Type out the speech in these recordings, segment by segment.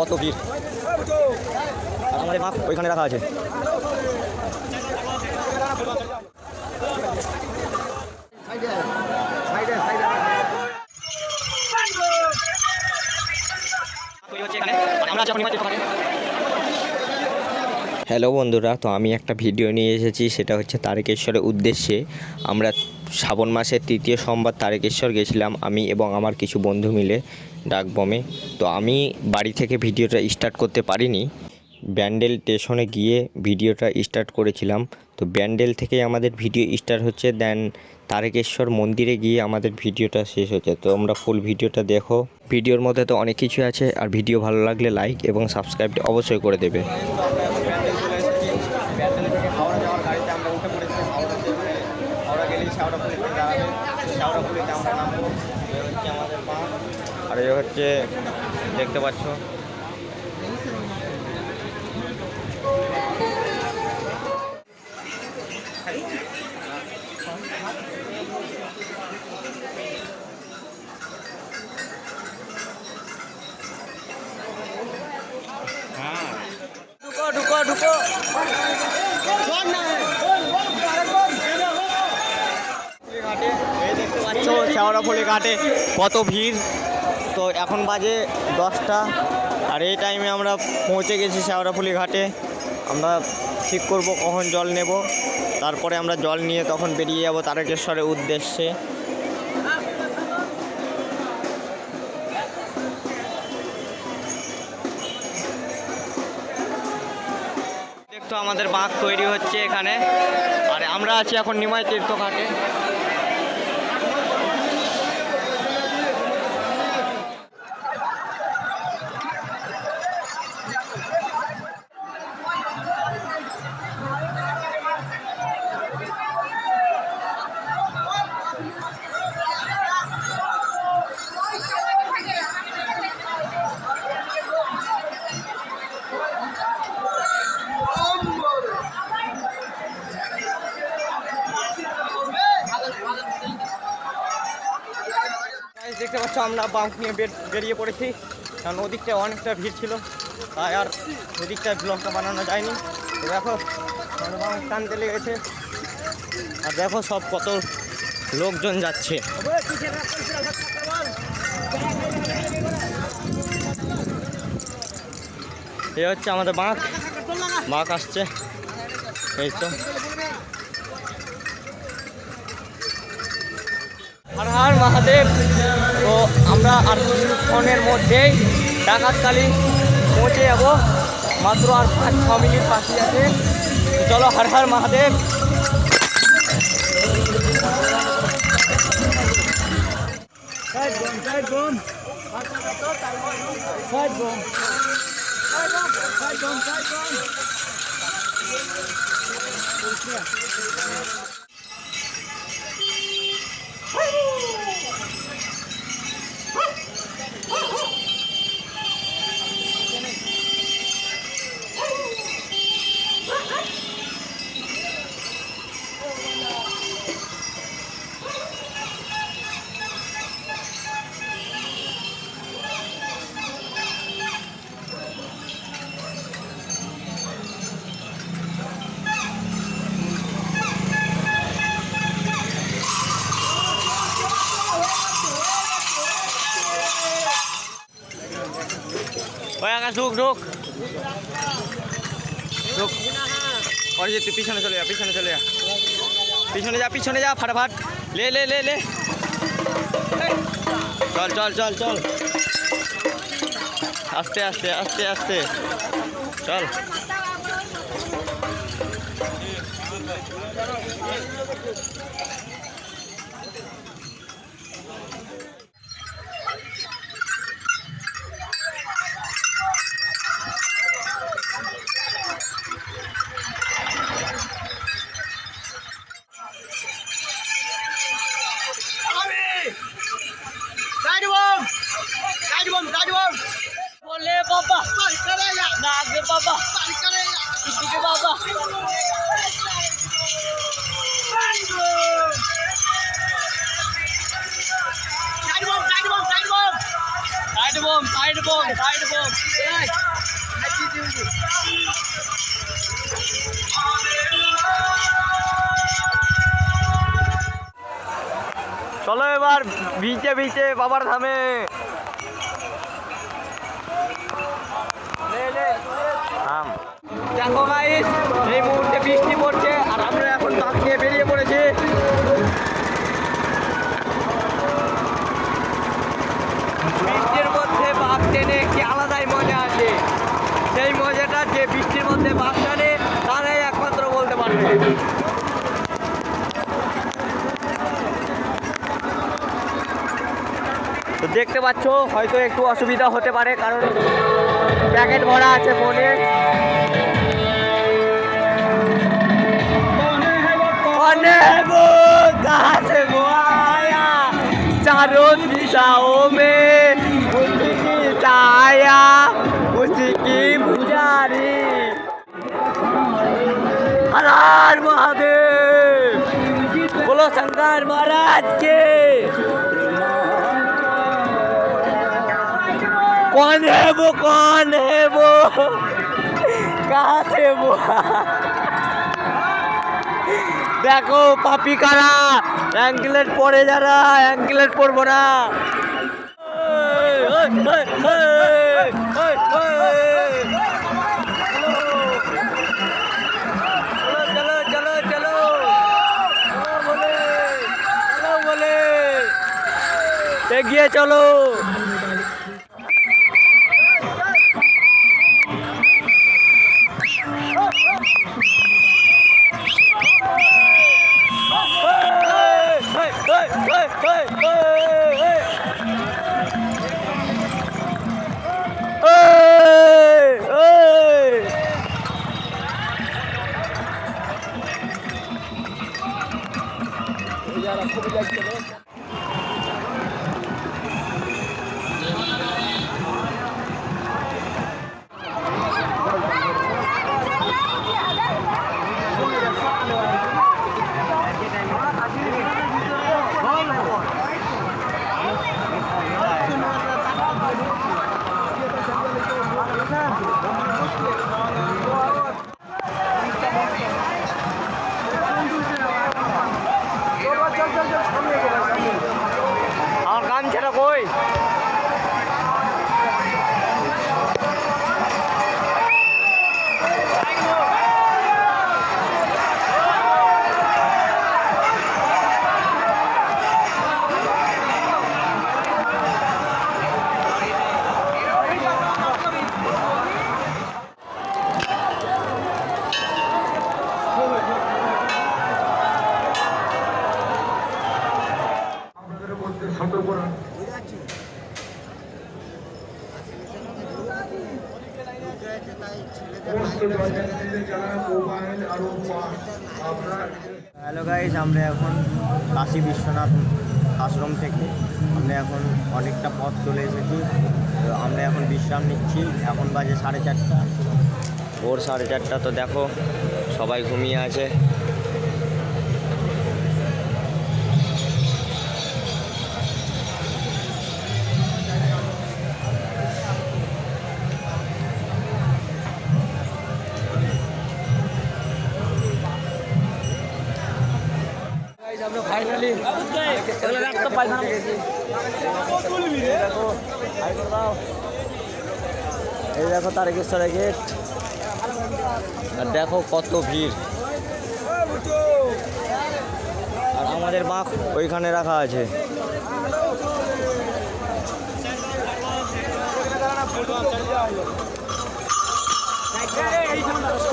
কত ভিড়? আমাদের মাপ ওইখানে রাখা আছে। হ্যালো বন্ধুরা, তো আমি একটা ভিডিও নিয়ে এসেছি, সেটা হচ্ছে তারকেশ্বরের উদ্দেশ্যে। আমরা শ্রাবণ মাসের তৃতীয় সোমবার তারকেশ্বর গেছিলাম আমি এবং আমার কিছু বন্ধু মিলে ডাকবমে তো আমি বাড়ি থেকে ভিডিওটা স্টার্ট করতে পারিনি। ব্যান্ডেল স্টেশনে গিয়ে ভিডিওটা স্টার্ট করেছিলাম। তো ব্যান্ডেল থেকেই আমাদের ভিডিও স্টার্ট হচ্ছে দেন তারকেশ্বর মন্দিরে গিয়ে আমাদের ভিডিওটা শেষ হচ্ছে। তো আমরা ফুল ভিডিওটা দেখো। ভিডিওর মধ্যে তো অনেক কিছু আছে, আর ভিডিও ভালো লাগলে লাইক এবং সাবস্ক্রাইব অবশ্যই করে দেবে। এই হচ্ছে দেখতে পাচ্ছ। ঢুকো ঢুকো ঘাটে কত ভিড়। তো এখন বাজে দশটা আর এই টাইমে আমরা পৌঁছে গেছি শেওড়াফুলি ঘাটে। আমরা ঠিক করব কখন জল নেব। তারপরে আমরা জল নিয়ে তখন বেরিয়ে যাব তারকেশ্বরের উদ্দেশ্যে। দেখতো আমাদের বাঁক তৈরি হচ্ছে এখানে। আর আমরা আছি এখন নিমাই তীর্থ ঘাটে। আমরা বাঁক নিয়ে বের- বেরিয়ে পড়েছি। কারণ ওদিকটায় অনেকটা ভিড় ছিল। তাই আর ওদিকটায় ব্লগটা বানানো যায়নি। তো দেখো বাঁক টানতে লেগেছে। আর দেখো সব কত লোকজন যাচ্ছে। এ হচ্ছে আমাদের বাঁক। বাঁক আসছে। এই তো। হর হর, মহাদেব। তো আমরা আর কিছুক্ষণের মধ্যেই ডাকাতকালী পৌঁছে যাব। মাত্র আর পাঁচ, ছ মিনিট বাকি আছে। চলো, হর হর মহাদেব। আকাশ ঢুক ঢুক ঢুক ওর যে তুই পিছনে চলে যা পিছনে চলে যা পিছনে যা পিছনে যা ফাটাফাট লে লে লে লে চল চল চল চল আস্তে আস্তে আস্তে আস্তে চল বম সাইড বম সাইড বম চলো এবার বিচে বিচে বাবার ধামে। দেখো গাইস এই মুহূর্তে বৃষ্টি পড়ছে। তো দেখতে পাচ্ছ হয়তো একটু অসুবিধা হতে পারে কারণ প্যাকেট ভরা আছে ফোনে कौन है वो कहाँ से वो आया चारों दिशाओं में उसी की छाया उसी की पुजारी हर हर महादेव बोलो शंकर महाराज के कौन है वो कौन है वो कहाँ से वो দেখো পাপি কারা অ্যাঙ্কেলেট পরে যারা অ্যাঙ্কেলেট পরবো না ওই, ওই, আমার গামছাটা কই? আমরা এখন কাশী বিশ্বনাথ আশ্রম থেকে আমরা এখন অনেকটা পথ চলে এসেছি। তো আমরা এখন বিশ্রাম নিচ্ছি। এখন বাজে সাড়ে চারটা। ভোর সাড়ে চারটা, তো দেখো সবাই ঘুমিয়ে আছে। এই দেখো তারকেশ্বরের গেট। আর দেখো কত ভিড়। আর আমাদের বাঁক ওইখানে রাখা আছে। আপনারা মেন রাস্তা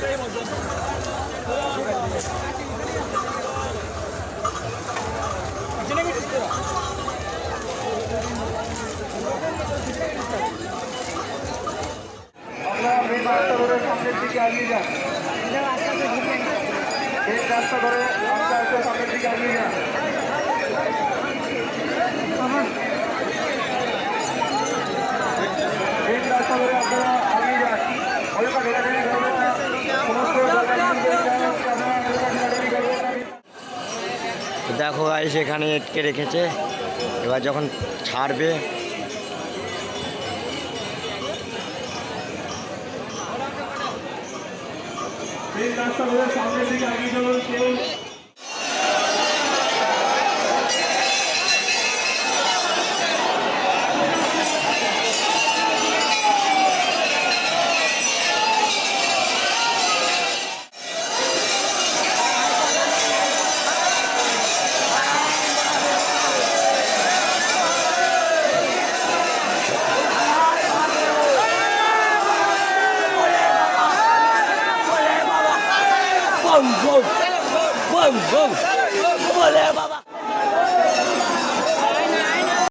ধরে সামনের দিকে এগিয়ে যান রাস্তা ধরে সামনের দিকে আগিয়ে যান দেখো গাইস সেখানে এটকে রেখেছে। এবার যখন ছাড়বে রাস্তা সামনের দিকে